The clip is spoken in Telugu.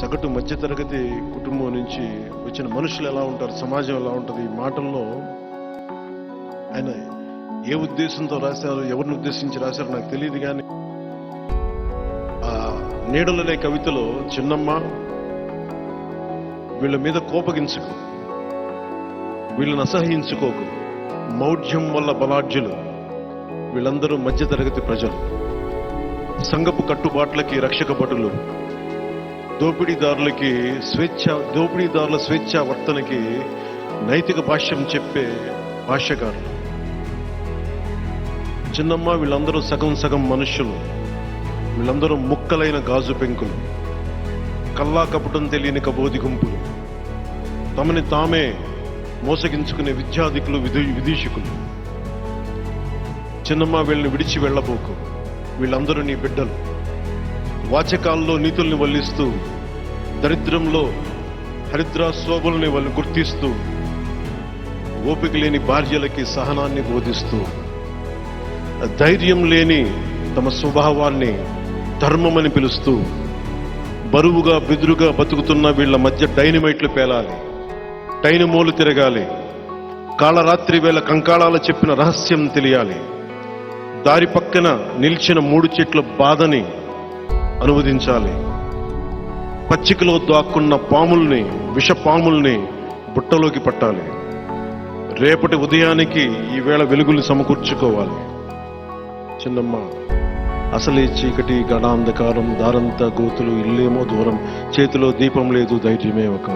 సగటు మధ్యతరగతి కుటుంబం నుంచి వచ్చిన మనుషులు ఎలా ఉంటారు? సమాజం ఎలా ఉంటుంది? ఈ మాటల్లో ఆయన ఏ ఉద్దేశంతో రాశారు? ఎవరిని ఉద్దేశించి రాశారు? నాకు తెలియదు కానీ ఆ నీడలనే కవితలో చిన్నమ్మ వీళ్ళ మీద కోపగించకు. వీళ్ళని అసహించుకోకు మౌఢ్యం వల్ల బలాఢ్యులు. వీళ్ళందరూ మధ్యతరగతి ప్రజలు. సంగపు కట్టుబాట్లకి రక్షక భటులు. దోపిడీదారులకి స్వేచ్ఛ దోపిడీదారుల స్వేచ్ఛ వర్తనకి నైతిక భాష్యం చెప్పే భాష్యకారులు. చిన్నమ్మ వీళ్ళందరూ సగం సగం మనుషులు. వీళ్ళందరూ ముక్కలైన గాజు పెంకులు. కల్లా కపటం తెలియని కబోధి గుంపులు. తమని తామే మోసగించుకునే విద్యాధికులు విధి విదీషకులు చిన్నమ్మ వీళ్ళని విడిచి వెళ్ళబోకు. వీళ్ళందరూ నీ బిడ్డలు. వాచకాల్లో నీతుల్ని వల్లిస్తూ దరిద్రంలో హరిద్రా శోభల్ని వాళ్ళు గుర్తిస్తూ ఓపిక లేని భార్యలకి సహనాన్ని బోధిస్తూ ధైర్యం లేని తమ స్వభావాన్ని ధర్మమని పిలుస్తూ బరువుగా బిదురుగా బతుకుతున్న వీళ్ళ మధ్య డైనమైట్లు పేలాలి డైనమోలు తిరగాలి కాళరాత్రి వేళ కంకాళాల చెప్పిన రహస్యం తెలియాలి దారి పక్కన నిలిచిన మూడు చెట్ల బాధని అనువదించాలి. పచ్చికలో దాక్కున్న పాముల్ని విష పాముల్ని బుట్టలోకి పట్టాలి. రేపటి ఉదయానికి ఈవేళ వెలుగుని సమకూర్చుకోవాలి. చిన్నమ్మ అసలే చీకటి గడాంధకారం దారంతా గోతులు ఇల్లేమో దూరం చేతిలో దీపం లేదు ధైర్యమే ఒక